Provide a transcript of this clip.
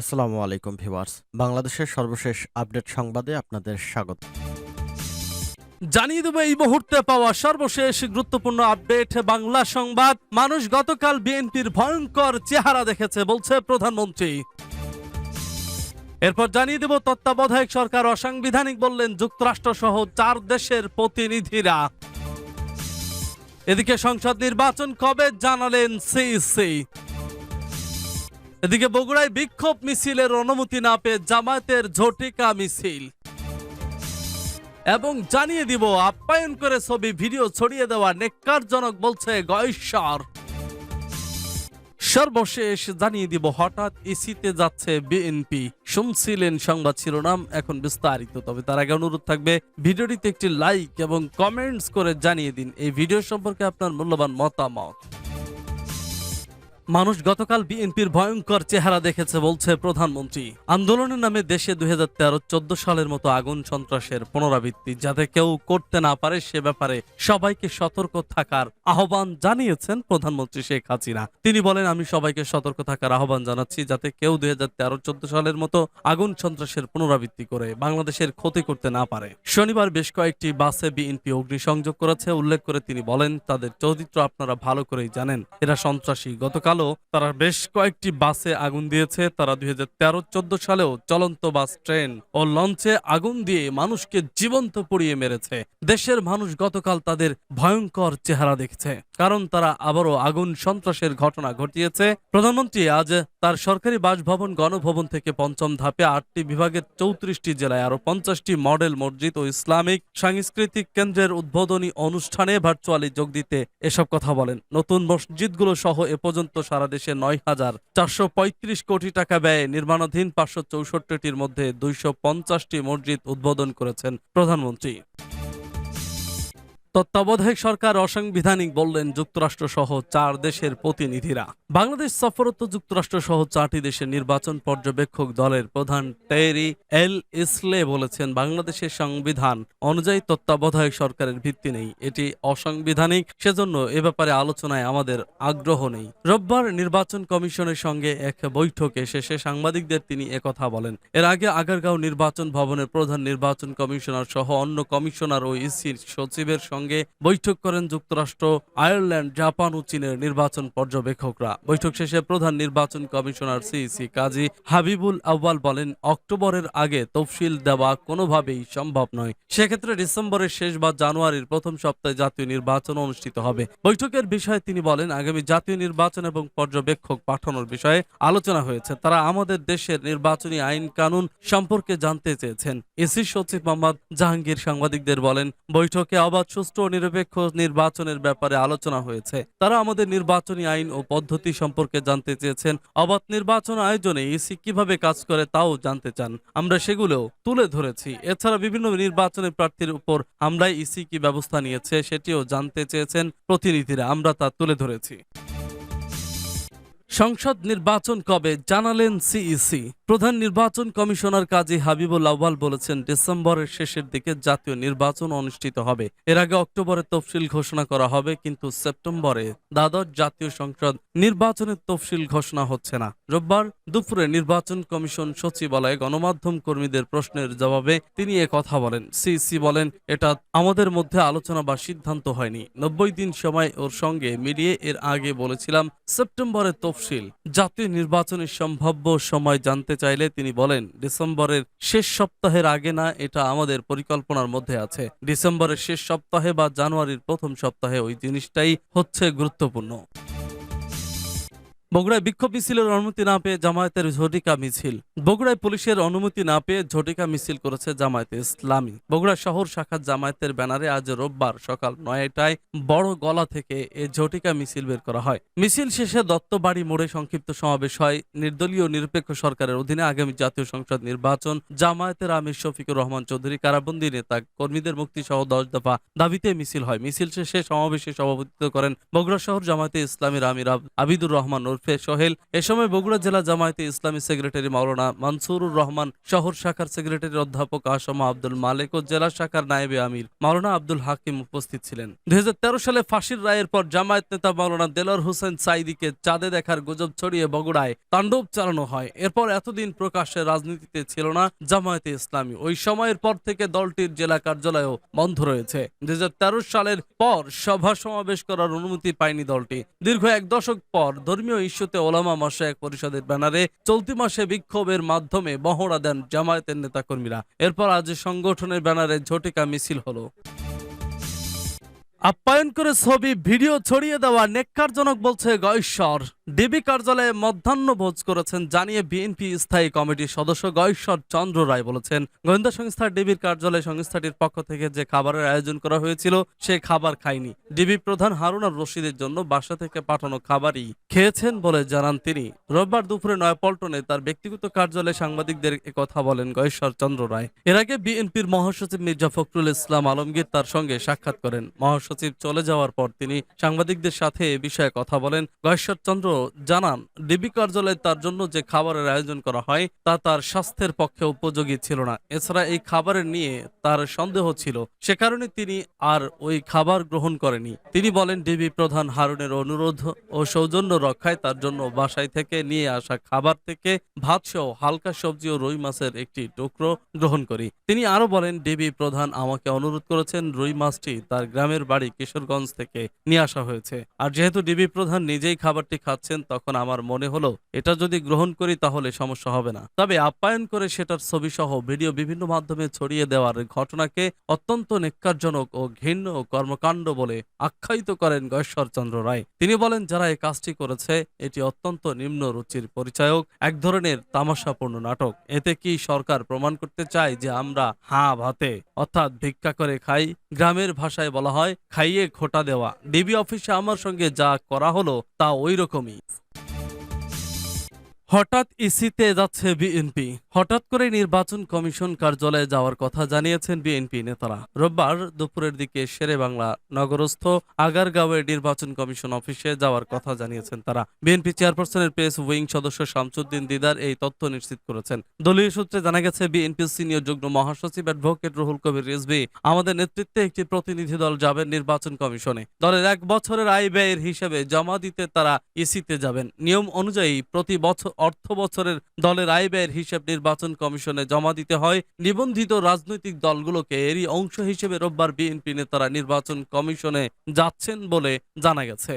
আসসালামু আলাইকুম ভিউয়ার্স। বাংলাদেশের সর্বশেষ আপডেট সংবাদে আপনাদের স্বাগত। জানিয়ে দেবো এই মুহূর্তে পাওয়া সর্বশেষ গুরুত্বপূর্ণ আপডেট। বাংলা সংবাদ, মানুষ গতকাল বিএনপির ভয়ঙ্কর চেহারা দেখেছে, বলছে প্রধানমন্ত্রী। এরপর জানিয়ে দেব তত্ত্বাবধায়ক সরকার অসাংবিধানিক বললেন, যুক্তরাষ্ট্র সহ চার দেশের প্রতিনিধিরা। এদিকে সংসদ নির্বাচন কবে জানালেন সিইসি। এদিকে বগুড়ায় বিক্ষোভ মিছিলের অনুমতি না পেয়ে জামায়াতের ঝটিকা মিছিল। এবং জানিয়ে দিব, আপ্যায়ন করে ছবি, ভিডিও ছড়িয়ে দেওয়া নেককারজনক বলছে গয়েশ্বর। সর্বশেষ জানিয়ে দিব, হঠাৎ ইসিতে যাচ্ছে বিএনপি। শুনছিলেন সংবাদ শিরোনাম, এখন বিস্তারিত। তবে তার আগে অনুরোধ থাকবে, ভিডিওটিতে একটি লাইক এবং কমেন্টস করে জানিয়ে দিন। এই ভিডিও সম্পর্কে আপনার মূল্যবান মতামত। মানুষ গতকাল বিএনপির ভয়ঙ্কর চেহারা দেখেছে বলছে প্রধানমন্ত্রী। আন্দোলনের নামে দেশে দুই হাজার তেরো, চোদ্দ সালের মতো আগুন সন্ত্রাসের পুনরাবৃত্তি, যাতে কেউ করতে না পারে সে ব্যাপারে সবাইকে সতর্ক থাকার আহ্বান জানিয়েছেন প্রধানমন্ত্রী শেখ হাসিনা। তিনি বলেন, আমি সবাইকে সতর্ক থাকার আহ্বান জানাচ্ছি, যাতে কেউ দুই হাজার তেরো, চোদ্দ সালের মতো আগুন সন্ত্রাসের পুনরাবৃত্তি করে বাংলাদেশের ক্ষতি করতে না পারে। শনিবার বেশ কয়েকটি বাসে বিএনপি অগ্নিসংযোগ করেছে। উল্লেখ করে তিনি বলেন, তাদের চরিত্র আপনারা ভালো করেই জানেন। এরা সন্ত্রাসী। গতকালও তারা বেশ কয়েকটি বাসে আগুন দিয়েছে। তারা দুই হাজার সালেও চলন্ত বাস, ট্রেন ও লঞ্চে আগুন দিয়ে মানুষকে জীবন্ত পুড়িয়ে মেরেছে। দেশের মানুষ গতকাল তাদের ভয়ঙ্কর চেহারা দেখছে, কারণ তারা আবারও আগুন সন্ত্রাসের ঘটনা ঘটিয়েছে। প্রধানমন্ত্রী আজ তার সরকারি বাসভবন, গণভবন থেকে পঞ্চম ধাপে আটটি বিভাগের চৌত্রিশটি জেলায় আরও পঞ্চাশটি মডেল মসজিদ ও ইসলামিক সাংস্কৃতিক কেন্দ্রের উদ্বোধনী অনুষ্ঠানে ভার্চুয়ালি যোগ দিতে এসব কথা বলেন। নতুন মসজিদগুলো সহ এ পর্যন্ত সারা দেশে নয় হাজার চারশো পঁয়ত্রিশ কোটি টাকা ব্যয়ে নির্মাণাধীন পাঁচশো চৌষট্টিটির মধ্যে দুইশো পঞ্চাশটি মসজিদ উদ্বোধন করেছেন প্রধানমন্ত্রী। তত্ত্বাবধায়ক সরকার অসাংবিধানিক বললেন যুক্তরাষ্ট্র সহ চার দেশের প্রতিনিধিরা। বাংলাদেশ সফররত যুক্তরাষ্ট্র সহ চারটি দেশের নির্বাচন পর্যবেক্ষক দলের প্রধান টেরি এল ইসলে বলেছেন, বাংলাদেশের সংবিধান অনুযায়ী তত্ত্বাবধায়ক সরকারের ভিত্তি নেই। এটি অসাংবিধানিক, সেজন্য এ ব্যাপারে আলোচনায় আমাদের আগ্রহ নেই। রোববার নির্বাচন কমিশনের সঙ্গে এক বৈঠকে শেষে সাংবাদিকদের তিনি একথা বলেন। এর আগে আগারগাঁও নির্বাচন ভবনের প্রধান নির্বাচন কমিশনার সহ অন্য কমিশনার ও ইসির সচিবের সঙ্গে বৈঠক করেন যুক্তরাষ্ট্র, আয়ারল্যান্ড, জাপান ও চীনের নির্বাচন পর্যবেক্ষকরা। বৈঠক শেষে প্রধান নির্বাচন কমিশনার সিইসি কাজী হাবিবুল আউয়াল বলেন, অক্টোবরের আগে তফসিল দেওয়া কোনোভাবেই সম্ভব নয়। সেক্ষেত্রে ডিসেম্বরের শেষ বা জানুয়ারির প্রথম সপ্তাহে জাতীয় নির্বাচন অনুষ্ঠিত হবে। বৈঠকের বিষয়ে তিনি বলেন, আগামী জাতীয় নির্বাচন এবং পর্যবেক্ষক পাঠানোর বিষয়ে আলোচনা হয়েছে। তারা আমাদের দেশের নির্বাচনী আইন কানুন সম্পর্কে জানতে চেয়েছেন। এসি সচিব মোহাম্মদ জাহাঙ্গীর সাংবাদিকদের বলেন, বৈঠকে অবাধ ও নিরপেক্ষ নির্বাচনের ব্যাপারে আলোচনা হয়েছে। তারা আমাদের নির্বাচনী আইন ও পদ্ধতি সম্পর্কে জানতে চেয়েছেন। অবাধ নির্বাচন আয়োজনে ইসি কীভাবে কাজ করে তাও জানতে চান। আমরা সেগুলো তুলে ধরেছি। এছাড়া বিভিন্ন নির্বাচনের প্রার্থীর উপর হামলায় ইসি কি ব্যবস্থা নিয়েছে সেটিও জানতে চেয়েছেন প্রতিনিধিরা। আমরা তা তুলে ধরেছি। সংসদ নির্বাচন কবে জানালেন সিইসি প্রধান নির্বাচন কমিশনার কাজী হাবিবুল আউয়াল বলেছেন, ডিসেম্বরের শেষের দিকে জাতীয় নির্বাচন অনুষ্ঠিত হবে। এর আগে অক্টোবরে তফসিল ঘোষণা করা হবে, কিন্তু সেপ্টেম্বরে দ্বাদশ জাতীয় সংসদ নির্বাচনের তফসিল ঘোষণা হচ্ছে না। রোববার দুপুরে নির্বাচন কমিশন সচিবালয়ে গণমাধ্যম কর্মীদের প্রশ্নের জবাবে তিনি কথা বলেন। সিসি বলেন, এটা আমাদের মধ্যে আলোচনা বা সিদ্ধান্ত হয়নি। নব্বই দিন সময় ওর সঙ্গে মিলিয়ে এর আগে বলেছিলাম সেপ্টেম্বরের তফসিল। জাতীয় নির্বাচনের সম্ভাব্য সময় জানতে চাইলে তিনি বলেন, ডিসেম্বরের শেষ সপ্তাহের আগে না, এটা আমাদের পরিকল্পনার মধ্যে আছে। ডিসেম্বরের শেষ সপ্তাহে বা জানুয়ারির প্রথম সপ্তাহে ওই জিনিসটাই হচ্ছে গুরুত্বপূর্ণ। বগুড়ায় বিক্ষোভ মিছিলের অনুমতি না পেয়ে জামায়াতের ঝটিকা মিছিল। বগুড়ায় পুলিশের অনুমতি না পেয়ে ঝটিকা মিছিল করেছে জামায়াতে ইসলামী। বগুড়া শহর শাখা জামায়াতের ব্যানারে আজ রোববার সকাল নয়টায় বড় গলা থেকে এ ঝটিকা মিছিল বের করা হয়। মিছিল শেষে দত্তবাড়ি মোড়ে সংক্ষিপ্ত সমাবেশ হয়। নির্দলীয় নিরপেক্ষ সরকারের অধীনে আগামী জাতীয় সংসদ নির্বাচন। জামায়াতের আমির শফিকুর রহমান চৌধুরী, কারাবন্দী নেতা কর্মীদের মুক্তি সহ দশ দফা দাবিতে মিছিল হয়। মিছিল শেষে সমাবেশে সভাপতিত্ব করেন বগুড়া শহর জামায়াতে ইসলামীর আমির আবিদুর রহমান ওরফে সোহেল। এ সময় বগুড়া জেলা জামায়াতে ইসলামী সেক্রেটারি মাওলানা মানসুরুর রহমান, শহর শাখার সেক্রেটারি অধ্যাপক আসমা আব্দুল মালিক ও জেলা শাখার নায়েবে আমির মাওলানা আব্দুল হাকিম উপস্থিত ছিলেন। দুই সালে ফাঁসির রায়ের পর জামায়াত নেতা মাওলানা দেলোয়ার হোসেন সাইদিকে চাঁদে দেখার গুজব ছড়িয়ে বগুড়ায় তাণ্ডব চালানো হয়। এরপর এতদিন প্রকাশ্যে রাজনীতিতে ছিল না জামায়াতে ইসলামী। ওই সময়ের পর থেকে দলটির জেলা কার্যালয়ও বন্ধ রয়েছে। দুই হাজার তেরো সালের পর সভা সমাবেশ করার অনুমতি পায়নি দলটি। দীর্ঘ এক দশক পর ধর্মীয় ইস্যুতে ওলামা মাসায়েক পরিষদের ব্যানারে চলতি মাসে বিক্ষোভের মাধ্যমে মহড়া দেন জামায়াতের নেতাকর্মীরা। এরপর আজ সংগঠনের ব্যানারে ঝটিকা মিছিল হলো। আপ্যায়ন করে ছবি, ভিডিও ছড়িয়ে দেওয়া নেককারজনক বলছে গয়েশ্বর। ডিবি কার্যালয়ে মধ্যাহ্ন ভোজ করেছেন জানিয়ে বিএনপি স্থায়ী কমিটির সদস্য গয়েশ্বর চন্দ্র রায় বলেছেন, গোয়েন্দা সংস্থা ডিবির কার্যালয়ে সংস্থাটির পক্ষ থেকে যে খাবারের আয়োজন করা হয়েছিল, সে খাবার খায়নি। ডিবি প্রধান হারুনার রশিদের জন্য বাসা থেকে পাঠানো খাবারই খেয়েছেন বলে জানান তিনি। রোববার দুপুরে নয়াপল্টনে তার ব্যক্তিগত কার্যালয়ে সাংবাদিকদের কথা বলেন গয়েশ্বর চন্দ্র রায়। এর আগে বিএনপির মহাসচিব মির্জা ফখরুল ইসলাম আলমগীর তার সঙ্গে সাক্ষাৎ করেন। মহাসচিব চলে যাওয়ার পর তিনি সাংবাদিকদের সাথে এ বিষয়ে কথা বলেন। গয়েশ্বর চন্দ্র জানান, ডিবি কার্যালয়ে তার জন্য যে খাবারের আয়োজন করা হয়, তা তার স্বাস্থ্যের পক্ষে উপযোগী ছিল না। এছাড়া এই খাবারের নিয়ে তার সন্দেহ ছিল। সে কারণে তিনি আর ওই খাবার গ্রহণ করেনি। তিনি বলেন, ডিবি প্রধান হারুনের অনুরোধ ও সৌজন্য রক্ষায় তার জন্য বাসায় থেকে নিয়ে আসা খাবার থেকে ভাত সহ হালকা সবজি ও রুই মাছের একটি টুকরো গ্রহণ করি। তিনি আরও বলেন, ডিবি প্রধান আমাকে অনুরোধ করেছেন, রুই মাছটি তার গ্রামের বাড়ি কিশোরগঞ্জ থেকে নিয়ে আসা হয়েছে। আর যেহেতু ডিবি প্রধান নিজেই খাবারটি খাচ্ছেন তখন আমার মনে হলো, এটা যদি গ্রহণ করি তাহলে সমস্যা হবে না। তবে আপ্যায়ন করে সেটার ছবি সহ ভিডিও বিভিন্ন মাধ্যমে ছড়িয়ে দেওয়ার ঘটনাকে অত্যন্ত নেক্কারজনক ও ঘৃণ্য কর্মকাণ্ড বলে আখ্যায়িত করেন গয়েশ্বরচন্দ্র রায়। তিনি বলেন, যারা এই কাজটি করেছে, এটি অত্যন্ত নিম্ন রুচির পরিচায়ক, এক ধরনের তামাশাপূর্ণ নাটক। এতে কি সরকার প্রমাণ করতে চায় যে আমরা হাঁ ভাতে, অর্থাৎ ভিক্ষা করে খাই? গ্রামের ভাষায় বলা হয়, খাইয়ে খোটা দেওয়া। ডিবি অফিসে আমার সঙ্গে যা করা হলো, তা ওই রকমই। হঠাৎ ইসিতে যাচ্ছে বিএনপি। হঠাৎ করে নির্বাচন কমিশন কার্যালয়ে যাওয়ার কথা জানিয়েছেন বিএনপি নেতারা। রোববার দুপুরের দিকে শেরে বাংলা নগরস্থ আগারগাঁওয়ের নির্বাচন কমিশন অফিসে যাওয়ার কথা জানিয়েছেন তারা। বিএনপি চেয়ারপারসনের প্রেস উইং সদস্য শামসুদ্দিন দিদার এই তথ্য নিশ্চিত করেছেন। দলীয় সূত্রে জানা গেছে, বিএনপির সিনিয়র যুগ্ম মহাসচিব অ্যাডভোকেট রুহুল কবির রিজভি আমাদের নেতৃত্বে একটি প্রতিনিধি দল যাবেন নির্বাচন কমিশনে। দলের এক বছরের আয় ব্যয়ের হিসেবে জমা দিতে তারা ইসিতে যাবেন। নিয়ম অনুযায়ী প্রতি বছর অর্থ বছরের দলের আয় ব্যয়ের হিসেব নির্বাচন কমিশনে জমা দিতে হয়। নিবন্ধিত রাজনৈতিক দলগুলোকে এরই অংশ হিসেবে রোববার বিএনপি নেতারা নির্বাচন কমিশনে যাচ্ছেন বলে জানা গেছে।